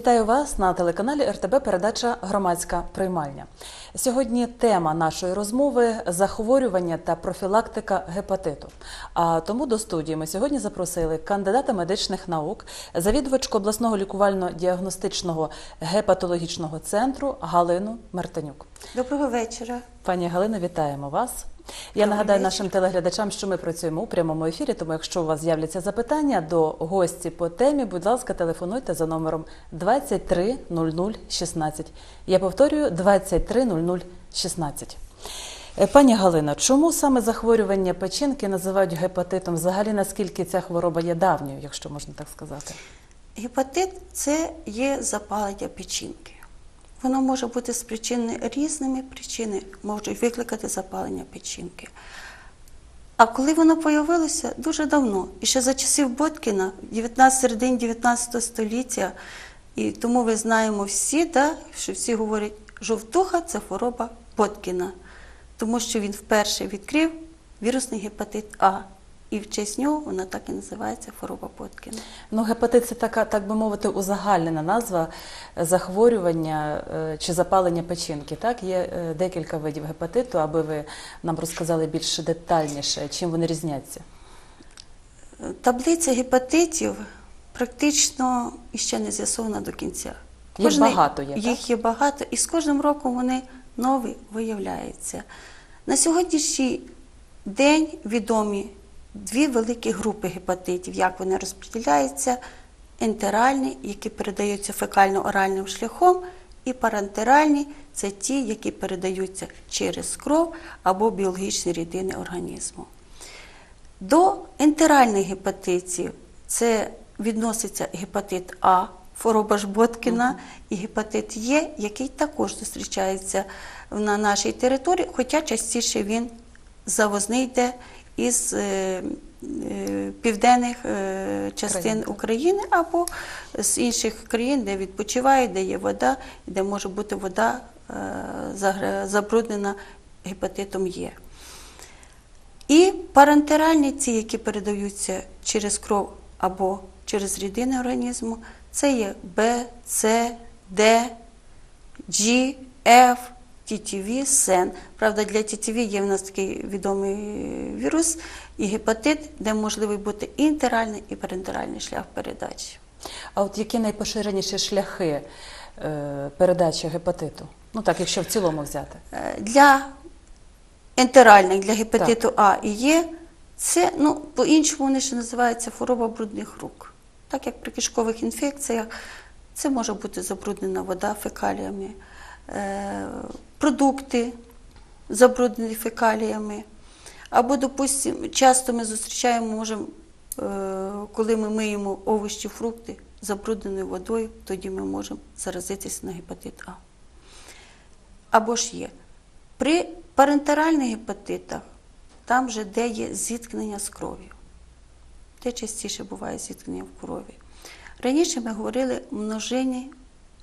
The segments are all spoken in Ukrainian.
Вітаю вас на телеканалі РТБ передача Громадська приймальня. Сьогодні тема нашої розмови захворювання та профілактика гепатиту. А тому до студії ми сьогодні запросили кандидата медичних наук, завідувачку обласного лікувально-діагностичного гепатологічного центру Галину Мартинюк. Доброго вечора. Пані Галино, вітаємо вас. Я нагадаю нашим телеглядачам, що ми працюємо у прямому ефірі. Тому, якщо у вас з'являться запитання до гості по темі, будь ласка, телефонуйте за номером 230016. Я повторюю 230016. Е, Пані Галино, чому саме захворювання печінки називають гепатитом? Взагалі, наскільки ця хвороба є давньою, якщо можна так сказати? Гепатит це є запалення печінки. Воно може бути спричинене різними причинами, можуть викликати запалення печінки. А коли воно появилося дуже давно, і ще за часів Боткіна, 19, середині 19 століття, і тому ми знаємо всі, да, що всі говорять, жовтуха це хвороба Боткіна, тому що він вперше відкрив вірусний гепатит А. І в честь нього вона так і називається хвороба Боткіна. Ну, гепатит це така, так би мовити, узагальнена назва захворювання е, чи запалення печінки. Так, є е, декілька видів гепатиту, аби ви нам розказали більш детальніше, чим вони різняться. Таблиця гепатитів практично іще не з'ясована до кінця. Їх багато є, Їх є багато, і з кожним роком вони нові виявляються. На сьогоднішній день відомі дві великі групи гепатитів, як вони розподіляються: ентеральні, які передаються фекально-оральним шляхом, і парентеральні це ті, які передаються через кров або біологічні рідини організму. До ентеральних гепатитів це відноситься гепатит А, хвороба Жботкіна, і гепатит Е, який також зустрічається на нашій території, хоча частіше він завозний йде із е, е, південних е, частин Країн. України або з інших країн, де відпочивають, де є вода, де може бути вода забруднена гепатитом Е. І парентеральні ці, які передаються через кров або через рідини організму, це є Б, С, Д, G, F, TTV, СЕН. Правда, для TTV є в нас такий відомий вірус і гепатит, де можливий бути і інтеральний, і парентеральний шлях передачі. А от які найпоширеніші шляхи е, передачі гепатиту? Ну так, якщо в цілому взяти. Е, Для ентеральних, для гепатиту А і Е, це, ну, по-іншому вони ще називаються хвороба брудних рук. Так як при кишкових інфекціях, це може бути забруднена вода фекаліями, е, продукти забруднені фекаліями. Або, допустимо, часто ми зустрічаємо, можемо, е, коли ми миємо овочі, фрукти забрудненою водою, тоді ми можемо заразитися на гепатит А або ж є. При парентеральних гепатитах, там вже де є зіткнення з кров'ю, де частіше буває зіткнення в крові. Раніше ми говорили множинні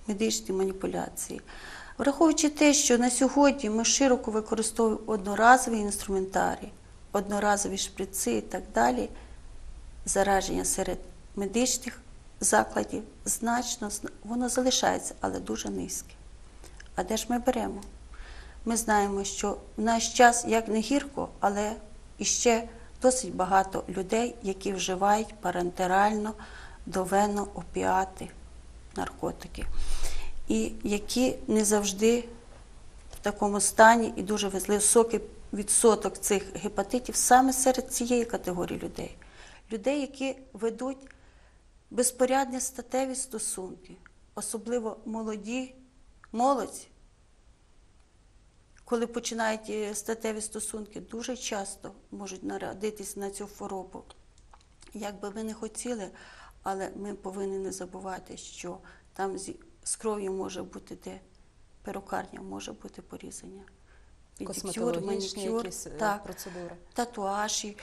медичні маніпуляції. Враховуючи те, що на сьогодні ми широко використовуємо одноразові інструментарії, одноразові шприци і так далі, зараження серед медичних закладів значно воно залишається, але дуже низьке. А де ж ми беремо? Ми знаємо, що в наш час як не гірко, але іще досить багато людей, які вживають парентерально довено опіати, наркотики, і які не завжди в такому стані і дуже високий відсоток цих гепатитів саме серед цієї категорії людей. Людей, які ведуть безпорядні статеві стосунки, особливо молоді, молодь, коли починають е, статеві стосунки, дуже часто можуть народитись на цю хворобу. Як би ми не хотіли, але ми повинні не забувати, що там з кров'ю може бути де перукарня, може бути порізання. Педикюр, манікюр, якісь е, так, процедури. татуажі,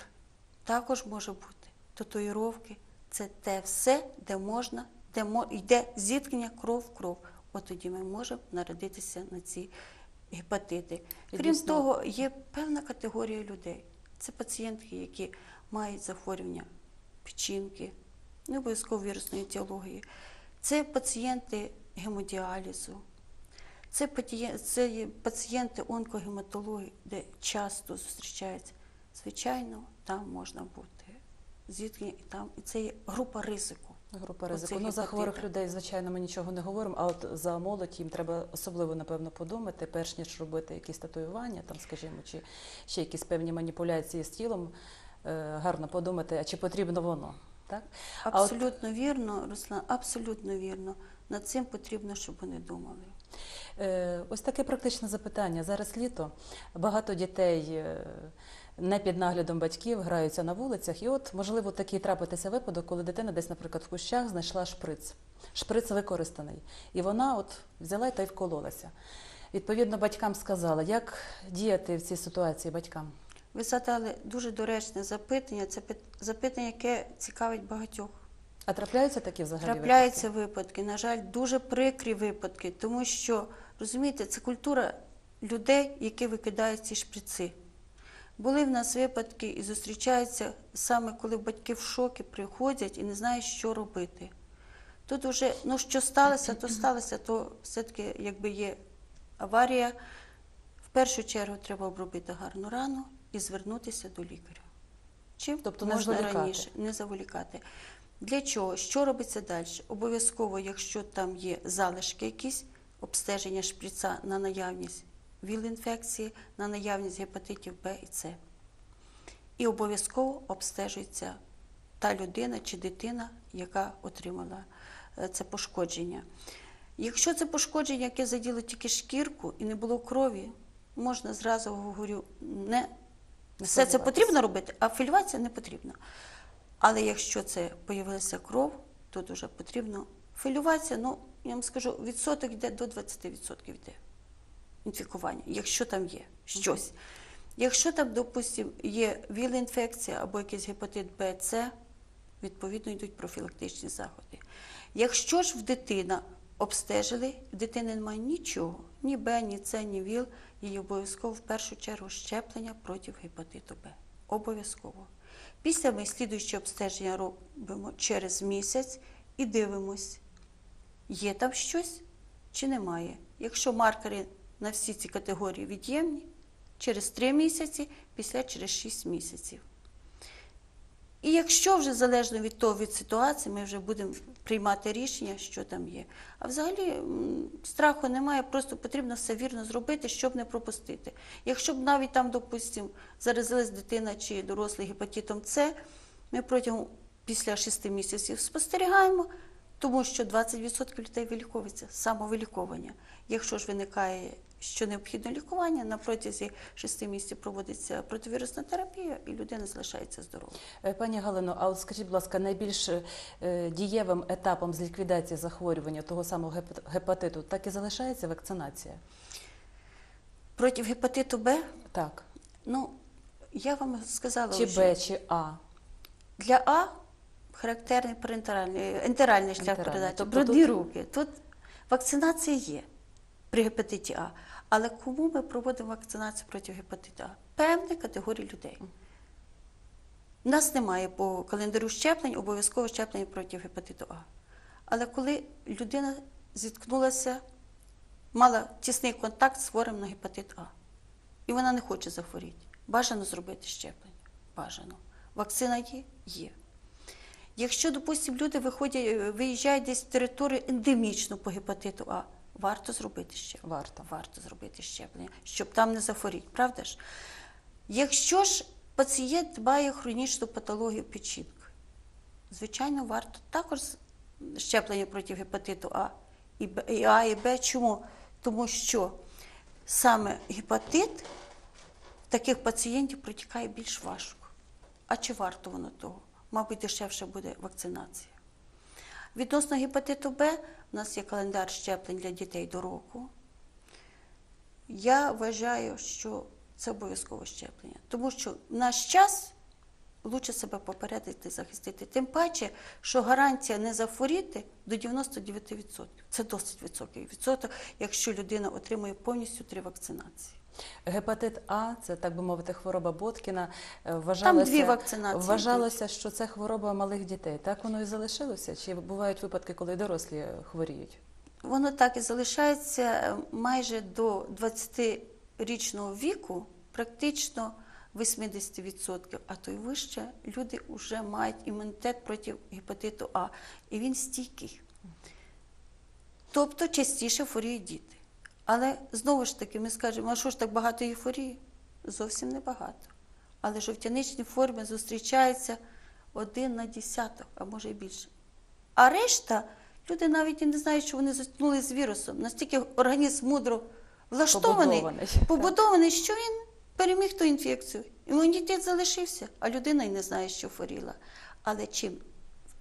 також може бути татуїровки. Це те все, де можна, де мо- йде зіткнення кров-кров. От тоді ми можемо народитися на ці гепатити. Крім дійсно- того, є певна категорія людей. Це пацієнтки, які мають захворювання печінки, не обов'язково вірусної етіології. Це пацієнти гемодіалізу, це, пацієнти онкогематології, де часто зустрічаються. Звичайно, там можна бути зіткнення, і там і це є група ризику. Група ризику. Ну, за хворих людей, звичайно, ми нічого не говоримо, а от за молодь їм треба особливо, напевно, подумати, перш ніж робити якісь татуювання, там, скажімо, чи ще якісь певні маніпуляції з тілом, е, гарно подумати, а чи потрібно воно. Так? А от, Абсолютно вірно, Руслан, абсолютно вірно. Над цим потрібно, щоб вони думали. е, ось таке практичне запитання. Зараз літо, багато дітей е, не під наглядом батьків граються на вулицях, і от, можливо, такий трапитися випадок, коли дитина десь, наприклад, в кущах знайшла шприц. Шприц використаний. І вона от взяла та й вкололася. Відповідно, батькам сказала, як діяти в цій ситуації батькам. Ви задали дуже доречне запитання. Це пит- запитання, яке цікавить багатьох. А трапляються такі взагалі? Трапляються випадки, на жаль, дуже прикрі випадки, тому що, розумієте, це культура людей, які викидають ці шприци. Були в нас випадки і зустрічаються саме коли батьки в шокі приходять і не знають, що робити. Тут вже, ну що сталося, то сталося, то все-таки якби є аварія. В першу чергу треба обробити гарну рану і звернутися до лікаря. Чим Тобто можна зволікати. раніше не заволікати. Для чого? Що робиться далі? Обов'язково, якщо там є залишки якісь, обстеження шприца на наявність ВІЛ-інфекції, на наявність гепатитів Б і С. І обов'язково обстежується та людина чи дитина, яка отримала е, це пошкодження. Якщо це пошкодження, яке заділо тільки шкірку і не було крові, можна зразу говорю, не Не все це потрібно робити, а фільвація не потрібна. Але якщо це появилася кров, то дуже потрібно філюватися. Ну, я вам скажу, відсоток йде до 20% йде інфікування, якщо там є щось. Якщо там, допустимо, є віл-інфекція або якийсь гепатит Б, С, відповідно йдуть профілактичні заходи. Якщо ж в дитина обстежили, в дитини немає нічого, ні Б, ні С, ні ВІЛ, їй обов'язково в першу чергу щеплення проти гепатиту Б. Обов'язково. Після ми слідуюче обстеження робимо через місяць і дивимось, є там щось чи немає. Якщо маркери на всі ці категорії від'ємні, через 3 місяці, після через 6 місяців. І якщо вже залежно від того, від ситуації, ми вже будемо приймати рішення, що там є. А взагалі страху немає, просто потрібно все вірно зробити, щоб не пропустити. Якщо б навіть там, допустимо, заразилась дитина чи дорослий гепатитом С, ми протягом після 6 місяців спостерігаємо, тому що 20% людей виліковується, самовиліковання. Якщо ж виникає, що необхідно лікування, на протязі 6 місяців проводиться противірусна терапія, і людина залишається здоровою. Е, Пані Галино, а от скажіть, будь ласка, найбільш е, дієвим етапом з ліквідації захворювання того самого гепатиту так і залишається вакцинація? Проти гепатиту Б, Так. ну я вам сказала, Чи вже, Б, чи А? для А характерний парентеральний ентеральний шлях Ентеральний. передачі, Тобто брудні тут- руки. Тут вакцинація є при гепатиті А. Але кому ми проводимо вакцинацію проти гепатиту А? Певні категорії людей. У нас немає по календарю щеплень обов'язково щеплення проти гепатиту А. Але коли людина зіткнулася, мала тісний контакт з хворим на гепатит А, і вона не хоче захворіти, бажано зробити щеплення. Бажано. Вакцина є? Є. Якщо, допустимо, люди виходять, виїжджають десь в територію ендемічну по гепатиту А, варто зробити щеплення. Варто. Варто зробити щеплення, щоб там не захворіти, правда ж? Якщо ж пацієнт має хронічну патологію печінки, звичайно, варто також щеплення проти гепатиту А і, Б, і А і Б. Чому? Тому що саме гепатит таких пацієнтів протікає більш важко. А чи варто воно того? Мабуть, дешевше буде вакцинація. Відносно гепатиту Б, у нас є календар щеплень для дітей до року. Я вважаю, що це обов'язкове щеплення, тому що в наш час лучше себе попередити, захистити. Тим паче, що гарантія не захворіти до 99%. Це досить високий відсоток, якщо людина отримує повністю три вакцинації. Гепатит А це так би мовити хвороба Боткіна. Е, Вважалося, дві вакцинації Вважалося, що це хвороба малих дітей. Так воно і залишилося? Чи бувають випадки, коли дорослі е, хворіють? Воно так і залишається е, майже до 20-річного віку, практично 80%, а то й вище, люди вже мають імунітет проти гепатиту А, і він стійкий. Тобто частіше хворіють діти. Але знову ж таки, ми скажемо, а що ж так багато ейфорії? Зовсім небагато. Але жовтяничні форми зустрічаються один на десяток, а може і більше. А решта люди навіть і не знають, що вони зіткнулися з вірусом. Настільки організм мудро влаштований, Побудований. побудований, що він переміг ту інфекцію. Імунітет залишився, а людина й не знає, що хворіла. Але чим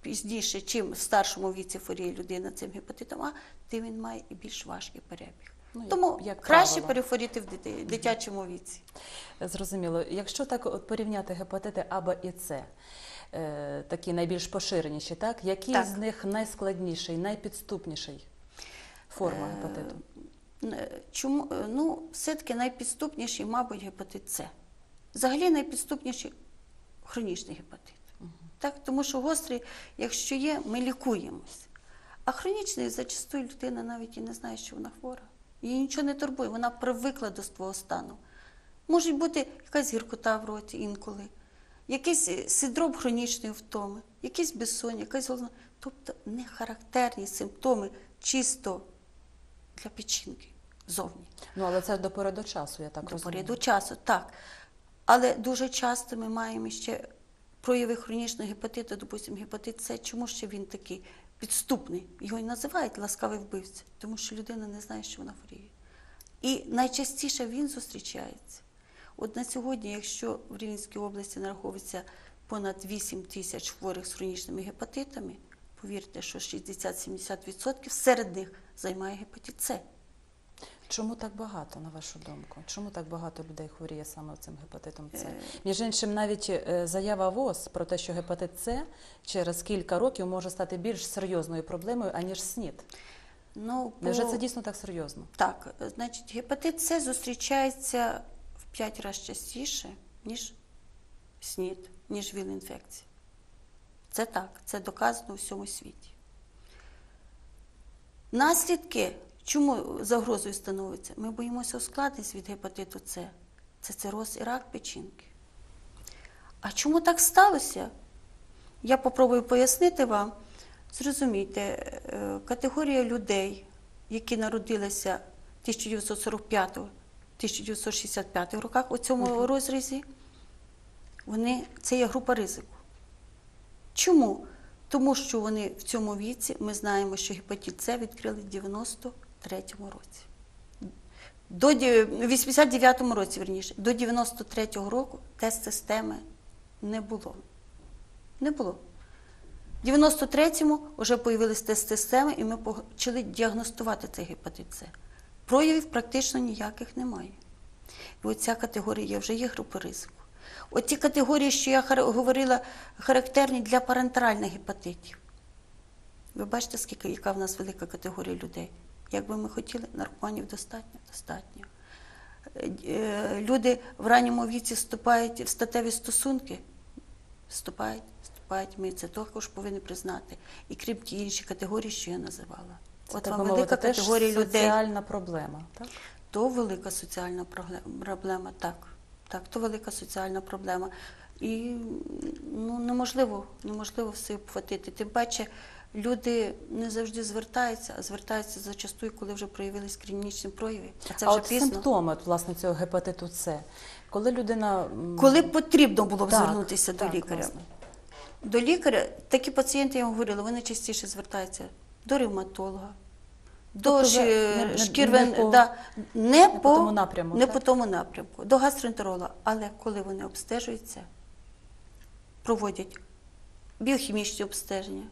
пізніше, чим в старшому віці хворіє людина цим гепатитом А, тим він має і більш важкий перебіг. Ну, Тому як краще правило. перехворіти в дити- дитячому віці. Зрозуміло. Якщо так от порівняти гепатити А, Б і С, е, такі найбільш поширеніші, так? Які Так. з них найскладніший, найпідступніший форма Е, гепатиту? Е, Чому? Е, Ну, все-таки найпідступніший, мабуть, гепатит С. Взагалі найпідступніший хронічний гепатит. Так, тому що гострий, якщо є, ми лікуємось. А хронічний зачастую людина навіть і не знає, що вона хвора. Її нічого не турбує, вона привикла до свого стану. Може бути якась гіркота в роті інколи, якийсь е, синдром хронічної втоми, якийсь безсоння, якась головна. Тобто не характерні симптоми чисто для печінки зовні. Ну, але це до пори до часу, я так До розумію. пори до часу, так. Але дуже часто ми маємо ще прояви хронічного гепатиту, допустимо, гепатит С. Чому ще він такий підступний? Його і називають ласкавий вбивця, тому що людина не знає, що вона хворіє. І найчастіше він зустрічається. От на сьогодні, якщо в Рівненській області нараховується понад 8 тисяч хворих з хронічними гепатитами, повірте, що 60-70% серед них займає гепатит С. Чому так багато, на вашу думку? Чому так багато людей хворіє саме цим гепатитом С? Е. Між іншим, навіть е, заява ВОЗ про те, що гепатит С через кілька років може стати більш серйозною проблемою, аніж СНІД. Ну, по- це дійсно так серйозно? Так, е, значить, гепатит С зустрічається в 5 разів частіше, ніж СНІД, ніж ВІЛ-інфекція. Це так, це доказано у всьому світі. Наслідки, чому загрозою становиться? Ми боїмося ускладнень від гепатиту С. Це цироз і рак печінки. А чому так сталося? Я попробую пояснити вам. Зрозумійте, е, категорія людей, які народилися 1945-1965 роках у цьому розрізі, вони, це є група ризику. Чому? Тому що вони в цьому віці, ми знаємо, що гепатит С відкрили в 93-му році. До в 89-му році, верніше, до 93-го року тест-системи не було. Не було. В 93-му вже появились тест-системи, і ми почали діагностувати цей гепатит С. Проявів практично ніяких немає. І оця категорія вже є групи ризику. Оці категорії, що я говорила, характерні для парентеральних гепатитів. Ви бачите, скільки, яка в нас велика категорія людей. Як би ми хотіли, наркоманів достатньо, достатньо. Е, е, Люди в ранньому віці вступають в статеві стосунки, вступають, вступають, ми це також повинні признати. І крім ті інші категорії, що я називала. Це, От так вам велика категорія людей. соціальна проблема. Так? То велика соціальна проблема, так. Так, то велика соціальна проблема. І ну, неможливо, неможливо все обхватити. Тим паче, люди не завжди звертаються, а звертаються зачастую, коли вже проявились клінічні прояви. А це а от пізно. симптоми от, власне цього гепатиту С. Коли людина Коли потрібно було б Так, звернутися так, до лікаря. власне. До лікаря такі пацієнти, я вам говорила, вони частіше звертаються до ревматолога, до Тобто вже ші- не- не- шкірвен, не по- да, не, по по, тому напряму, не так? по тому напрямку, до гастроентеролога. Але коли вони обстежуються, проводять біохімічні обстеження,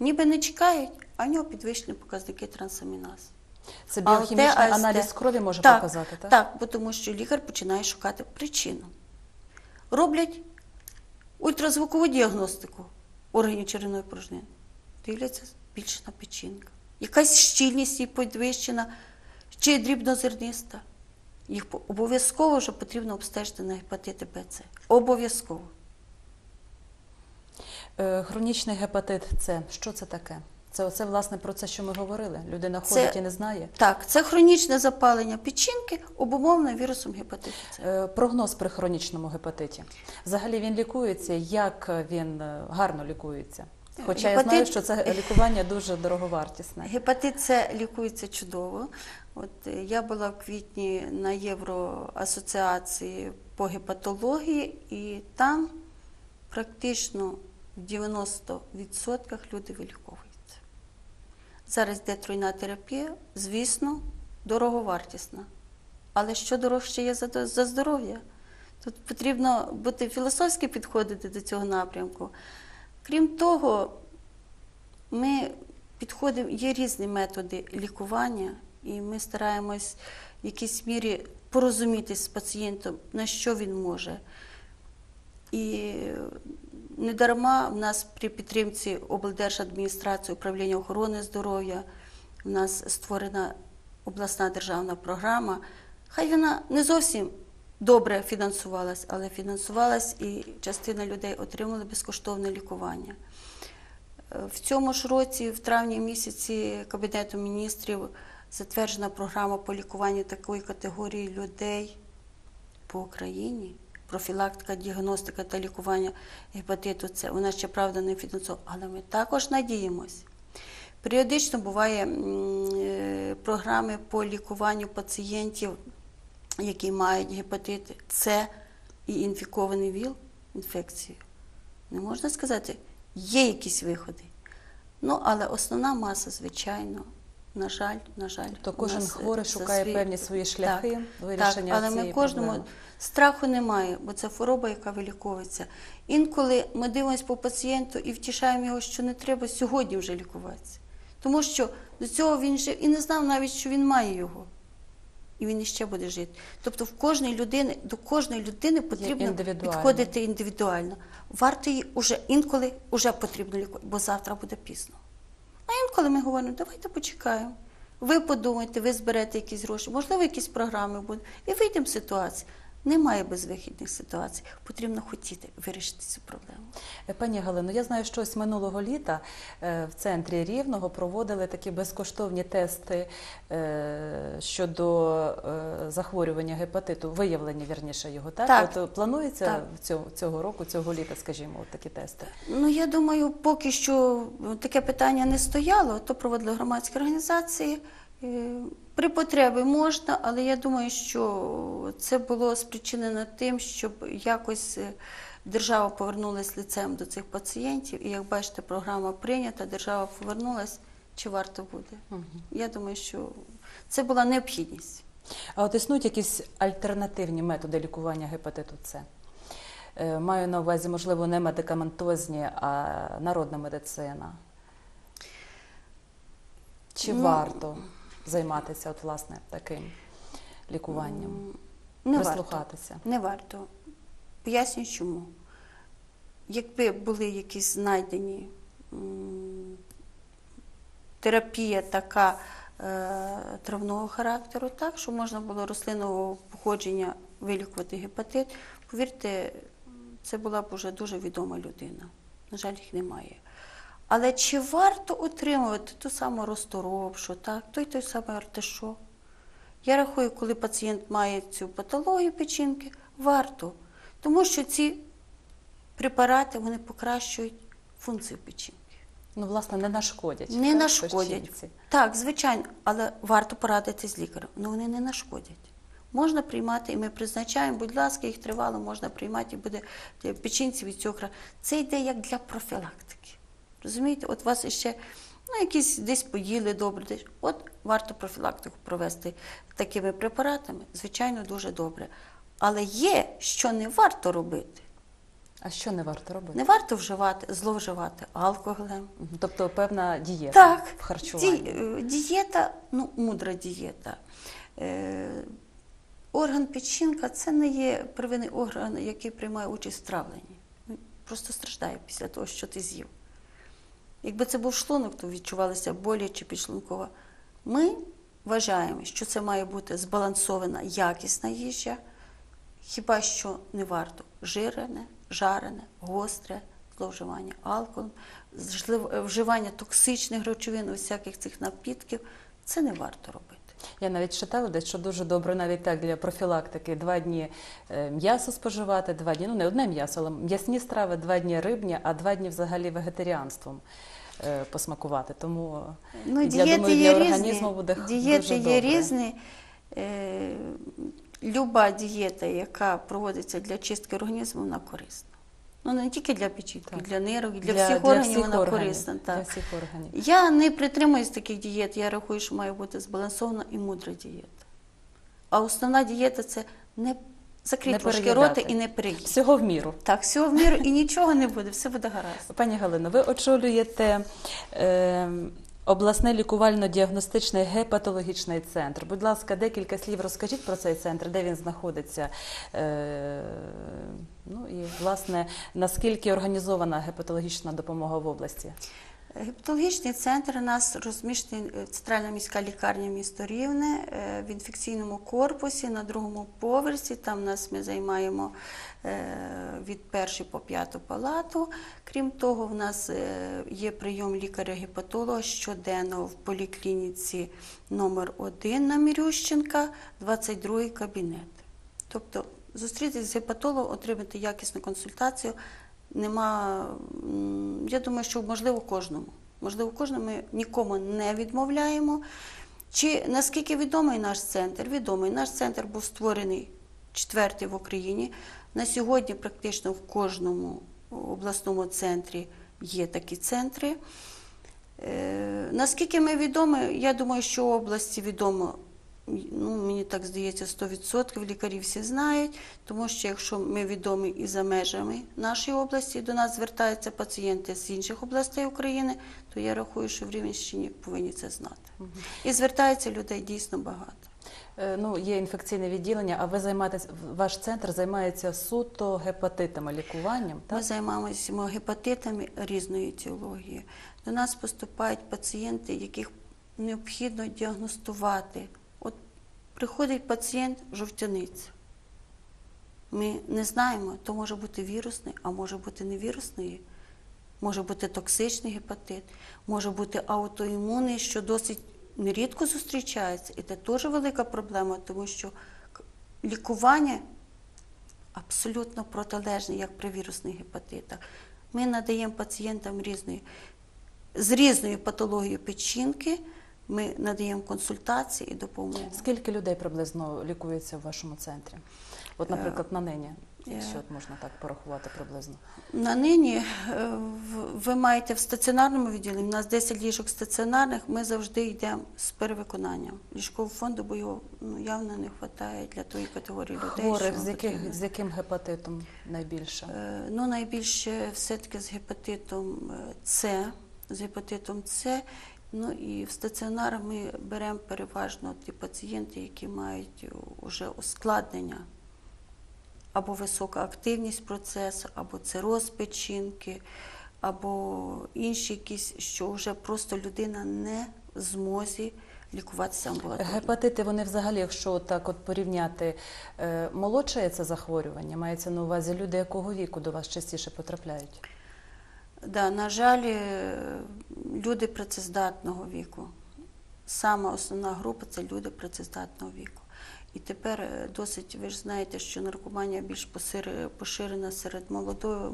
ніби не чекають, а в нього підвищені показники трансаміназ. це біохімічний АСТ. аналіз крові може так, показати, так? Так, бо тому що лікар починає шукати причину. Роблять ультразвукову діагностику органів черевної порожнини. Дивляться більше на печінка. Якась щільність її підвищена, чи дрібнозерниста. їх обов'язково вже потрібно обстежити на гепатити Б, С. Обов'язково. Е, Хронічний гепатит С. Що це таке? Це оце власне про це, що ми говорили. Людина ходить і не знає. Так, це хронічне запалення печінки, обумовлене вірусом гепатиту С. Е, Прогноз при хронічному гепатиті. Взагалі він лікується, як він е, гарно лікується. Хоча я знаю, що це лікування дуже дороговартісне. Гепатит С лікується чудово. От я була в квітні на Євроасоціації по гепатології, і там практично в 90% люди виліковуються. Зараз йде тройна терапія, звісно, дороговартісна. Але що дорожче є за, за здоров'я? Тут потрібно бути філософськи підходити до цього напрямку. Крім того, ми підходимо, є різні методи лікування, і ми стараємось в якійсь мірі порозумітись з пацієнтом, на що він може. І недарма в нас при підтримці облдержадміністрації управління охорони здоров'я в нас створена обласна державна програма. Хай вона не зовсім добре фінансувалась, але фінансувалась і частина людей отримала безкоштовне лікування. В цьому ж році, в травні місяці, Кабінетом міністрів затверджена програма по лікуванню такої категорії людей по Україні. Профілактика, діагностика та лікування гепатиту С. Вона ще правда не фінансована, але ми також надіємось. Періодично буває е, програми по лікуванню пацієнтів, які мають гепатит С і інфікований ВІЛ інфекцію. Не можна сказати, є якісь виходи. Ну, але основна маса, звичайно, на жаль, на жаль. Тобто у кожен хворий шукає свій- певні свої шляхи так, вирішення так, але цієї ми кожному проблеми. страху немає, бо це хвороба, яка виліковується. Інколи ми дивимося по пацієнту і втішаємо його, що не треба сьогодні вже лікуватися. Тому що до цього він жив і не знав навіть, що він має його. І він іще буде жити. Тобто в кожної людини, до кожної людини потрібно індивідуально. підходити індивідуально. Варто її уже інколи вже потрібно лікувати, бо завтра буде пізно. А інколи ми говоримо, давайте почекаємо. Ви подумайте, ви зберете якісь гроші, можливо, якісь програми будуть, і вийдемо з ситуації. Немає безвихідних ситуацій. Потрібно хотіти вирішити цю проблему. Е, Пані Галино, я знаю, що ось минулого літа е, в центрі Рівного проводили такі безкоштовні тести е, щодо захворювання гепатиту, виявлення вірніше його. Так, Так. от планується Так. цього, цього року, цього літа, скажімо, от такі тести. Ну, я думаю, поки що таке питання не стояло, то проводили громадські організації. Е, При потребі можна, але я думаю, що це було спричинено тим, щоб якось е, держава повернулася лицем до цих пацієнтів. І як бачите, програма прийнята, держава повернулась. Чи варто буде? Я думаю, що це була необхідність. А от існують якісь альтернативні методи лікування гепатиту С? Е, Маю на увазі, можливо, не медикаментозні, а народна медицина. Чи Ну, варто займатися от, власне, таким лікуванням? Не Прислухатися. варто. Не варто. Пояснюю чому. Якби були якісь знайдені терапія така е, травного характеру, так, що можна було рослинного походження вилікувати гепатит, повірте, це була б уже дуже відома людина. На жаль, їх немає. Але чи варто отримувати ту саму розторопшу, так, той той самий артишок? Я рахую, коли пацієнт має цю патологію печінки, варто. Тому що ці препарати вони покращують функцію печінки. Ну, власне, не нашкодять. Не так, нашкодять. печінці. Так, звичайно, але варто порадитись з лікарем. Ну вони не нашкодять. Можна приймати, і ми призначаємо, будь ласка, їх тривало, можна приймати, і буде печінці від цього. Це йде як для профілактики. Розумієте, от вас ще ну, якісь десь поїли добре, десь. От варто профілактику провести такими препаратами, звичайно, дуже добре. Але є, що не варто робити. А що не варто робити? Не варто вживати, зловживати алкоголем. Тобто певна дієта Так, в харчуванні. ді- е, дієта, ну, мудра дієта. Е, орган печінка це не є первинний орган, який приймає участь в травленні. Він просто страждає після того, що ти з'їв. Якби це був шлунок, то відчувалися болі чи підшлункова. Ми вважаємо, що це має бути збалансована якісна їжа, хіба що не варто жирене, жарене, гостре, зловживання алкоголем, вживання токсичних речовин, усяких цих напідків, це не варто робити. Я навіть читала десь, що дуже добре навіть так для профілактики. Два дні е, м'ясо споживати, два дні, ну не одне м'ясо, але м'ясні страви, два дні рибні, а два дні взагалі вегетаріанством е, посмакувати. Тому Ну, я думаю, для різні. організму буде дієти дуже є різні. Е, люба дієта, яка проводиться для чистки організму, вона корисна. Ну не тільки для печінки, для нирок, для, для, всіх органів вона корисна. Для всіх органів. Я не притримуюсь таких дієт. Я рахую, що має бути збалансована і мудра дієта. А основна дієта це не закрити трошки роти і не переїсти. Всього в міру. Так, всього в міру і нічого не буде, все буде гаразд. Пані Галино, ви очолюєте е, обласний лікувально-діагностичний гепатологічний центр. Будь ласка, декілька слів розкажіть про цей центр, де він знаходиться. Е, ну і власне наскільки організована гепатологічна допомога в області? Гепатологічний центр у нас розміщений е, центральна міська лікарня місто Рівне е, в інфекційному корпусі на другому поверсі. Там у нас ми займаємо е, від першої по п'яту палату. Крім того, в нас є прийом лікаря-гепатолога щоденно в поліклініці номер 1 на Мірющенка, 22 кабінет. Тобто зустрітися з гепатологом, отримати якісну консультацію. Нема, я думаю, що можливо кожному. Можливо, кожному ми нікому не відмовляємо. Чи наскільки відомий наш центр? Відомий. Наш центр був створений четвертий в Україні. На сьогодні практично в кожному обласному центрі є такі центри. Е, Наскільки ми відомі, я думаю, що області відомо, ну, мені так здається, 100% лікарі всі знають, тому що якщо ми відомі і за межами нашої області, до нас звертаються пацієнти з інших областей України, то я рахую, що в Рівненщині повинні це знати. І звертається людей дійсно багато. Е, Ну, є інфекційне відділення, а ви займаєтесь, ваш центр займається суто гепатитами, лікуванням, Ми займаємося гепатитами різної етіології. До нас поступають пацієнти, яких необхідно діагностувати. Приходить пацієнт жовтяниця. Ми не знаємо, то може бути вірусний, а може бути не вірусний. Може бути токсичний гепатит, може бути аутоімунний, що досить нерідко зустрічається. І це теж велика проблема, тому що лікування абсолютно протилежне, як при вірусних гепатитах. Ми надаємо пацієнтам різної, з різною патологією печінки, ми надаємо консультації і допомогу. Скільки людей приблизно лікується в вашому центрі? От, наприклад, на нині, якщо от можна так порахувати приблизно. На нині е, ви маєте в стаціонарному відділенні, у нас 10 ліжок стаціонарних, ми завжди йдемо з перевиконанням ліжкового фонду, бо його ну, явно не вистачає для тої категорії людей. Хворих з, яких, з яким гепатитом найбільше? Е, Ну, найбільше все-таки з гепатитом е, С, з гепатитом С. Ну і в стаціонар ми беремо переважно ті пацієнти, які мають вже ускладнення або висока активність процесу, або цироз печінки, або інші якісь, що вже просто людина не в змозі лікуватися амбулаторно. Гепатити, вони взагалі, якщо так от порівняти, е, молодше це захворювання, мається на увазі люди якого віку до вас частіше потрапляють? Да, на жаль, е, люди працездатного віку. Сама основна група це люди працездатного віку. І тепер е, досить, ви ж знаєте, що наркоманія більш поширена серед молодої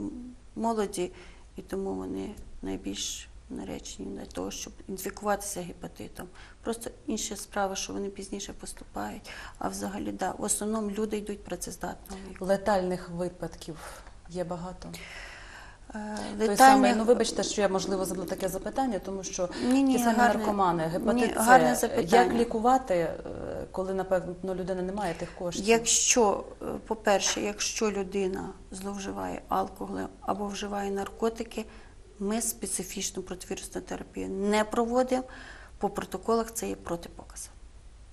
молоді, і тому вони найбільш наречені для того, щоб інфікуватися гепатитом. Просто інша справа, що вони пізніше поступають. А взагалі, да, в основному люди йдуть працездатного віку. Летальних випадків є багато. Е, Той самий, ну вибачте, що я можливо задала таке запитання, тому що Ні, ні, ті самі гарне- наркомани, гепатит С, гарне запитання. як лікувати, е, коли напевно ну, людина не має тих коштів? Якщо, е, по-перше, якщо людина зловживає алкоголем або вживає наркотики, ми специфічну противірусну терапію не проводимо. По протоколах це є протипоказ.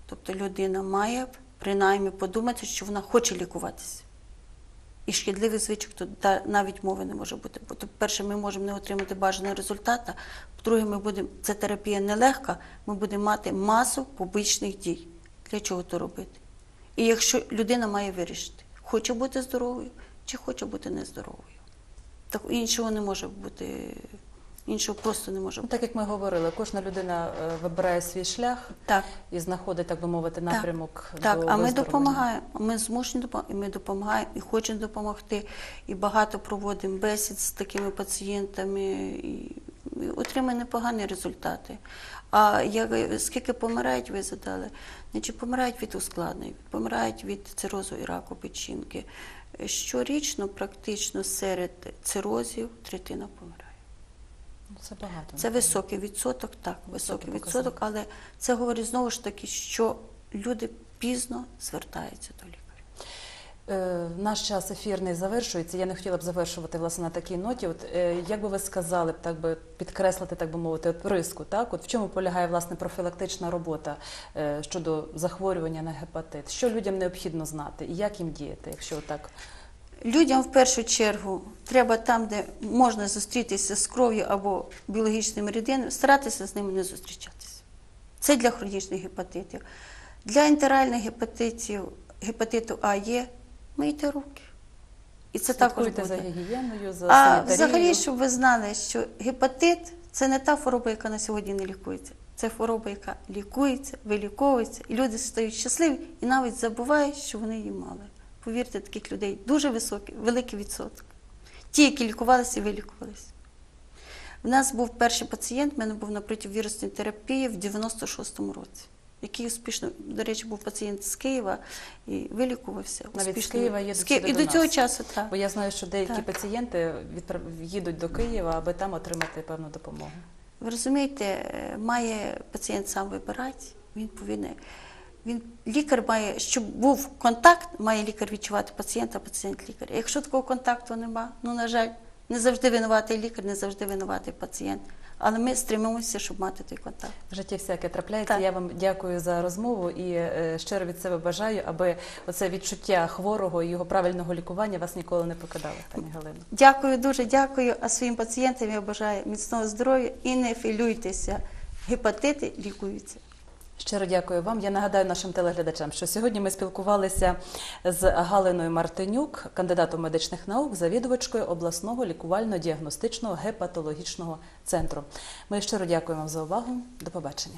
Тобто людина має принаймні подумати, що вона хоче лікуватися. І шкідливих звичок, то навіть мови не може бути. Бо, перше, ми можемо не отримати бажаного результату. По-друге, ми будемо, це терапія нелегка, ми будемо мати масу побічних дій. Для чого то робити? І якщо людина має вирішити, хоче бути здоровою чи хоче бути нездоровою. Так іншого не може бути, іншого просто не може Ну, бути. так як ми говорили, кожна людина е, вибирає свій шлях Так. і знаходить, так би мовити, напрямок Так, до так а ми допомагаємо. Ми змушені допомагати, і ми допомагаємо і хочемо допомогти. І багато проводимо бесід з такими пацієнтами, і, отримуємо непогані результати. А як, скільки помирають, ви задали? Значить, помирають від ускладнень, помирають від цирозу і раку печінки. Щорічно, практично серед цирозів третина помирає. Ну, Це багато. Це високий відсоток, так, високий відсоток, але це говорить знову ж таки, що люди пізно звертаються до лікаря. Е, Наш час ефірний завершується. Я не хотіла б завершувати власне на такій ноті. От е, як би ви сказали, б, так би підкреслити, так би мовити, от риску, так от в чому полягає власне профілактична робота е, щодо захворювання на гепатит? Що людям необхідно знати і як їм діяти, якщо так Людям в першу чергу треба там, де можна зустрітися з кров'ю або біологічними рідинами, старатися з ними не зустрічатися. Це для хронічних гепатитів. Для інтеральних гепатитів, гепатиту А є, мийте руки. І це також слідкуйте за гігієною, за А взагалі, щоб ви знали, що гепатит це не та хвороба, яка на сьогодні не лікується. Це хвороба, яка лікується, виліковується, і люди стають щасливі і навіть забувають, що вони її мали. Повірте, таких людей дуже високий, великий відсоток. Ті, які лікувалися і вилікувалися. У нас був перший пацієнт, в мене був на противірусної терапії в 96-му році, який успішно, до речі, був пацієнт з Києва і вилікувався. Навіть з. Києва їдуть З Ки- сюди І до до цього нас. часу так. Бо я знаю, що деякі Так. пацієнти відправ... їдуть до Києва, аби там отримати певну допомогу. Ви розумієте, е, має пацієнт сам вибирати, він повинен. Він лікар має, щоб був контакт, має лікар відчувати пацієнта, пацієнт лікар. Якщо такого контакту нема, ну на жаль, не завжди винуватий лікар, не завжди винуватий пацієнт. Але ми стремимося, щоб мати той контакт. В житті всяке трапляється. Так. Я вам дякую за розмову і е, щиро від себе бажаю, аби оце відчуття хворого і його правильного лікування вас ніколи не покидало, пані Галино. Дякую, дуже дякую. А своїм пацієнтам я бажаю міцного здоров'я і не філюйтеся. Гепатити лікуються. Щиро дякую вам. Я нагадаю нашим телеглядачам, що сьогодні ми спілкувалися з Галиною Мартинюк, кандидатом медичних наук, завідувачкою обласного лікувально-діагностичного гепатологічного центру. Ми щиро дякуємо вам за увагу. До побачення.